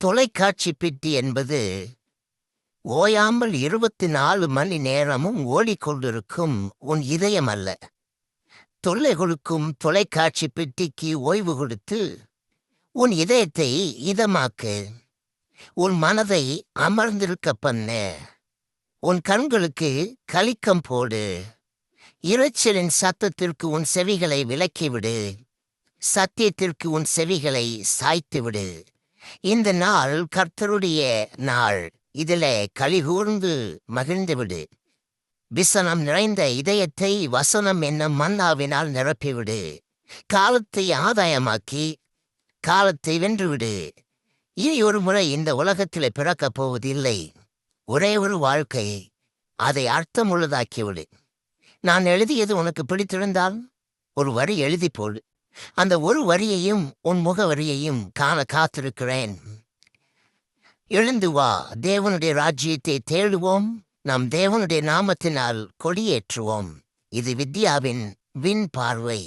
தொலைக்காட்சி பெட்டி என்பது ஓயாமல் இருபத்தி நாலு மணி நேரமும் ஓடிக்கொண்டிருக்கும் உன் இதயம் அல்ல. தொல்லை கொடுக்கும் தொலைக்காட்சி பெட்டிக்கு ஓய்வு கொடுத்து உன் இதயத்தை இதமாக்கு உன் மனதை அமர்ந்திருக்க பண்ணு உன் கண்களுக்கு கலிக்கம் போடு இரைச்சலின் சத்தத்திற்கு உன் செவிகளை விலக்கிவிடு சத்தியத்திற்கு உன் செவிகளை சாய்த்துவிடு. இந்த நாள் கர்த்தருடைய நாள். இதிலே கலிகூர்ந்து மகிழ்ந்துவிடு. விசனம் நிறைந்த இதயத்தை வசனம் என்னும் மன்னாவினால் நிரப்பிவிடு. காலத்தை ஆதாயமாக்கி காலத்தை வென்றுவிடு. இனி ஒரு முறை இந்த உலகத்தில் பிறக்கப் போவதில்லை. ஒரே ஒரு வாழ்க்கை. அதை அர்த்தமுள்ளதாக்கிவிடு. நான் எழுதியது உனக்கு பிடித்திருந்தால் ஒரு வரி எழுதி போடு. அந்த ஒரு வரியையும் உன் முக வரியையும் காண காத்திருக்கிறேன். எழுந்து வா தேவனுடைய ராஜ்யத்தை தேடுவோம் நாம் தேவனுடைய நாமத்தினால் கொடியேற்றுவோம். இது வித்யாவின் விண் பார்வை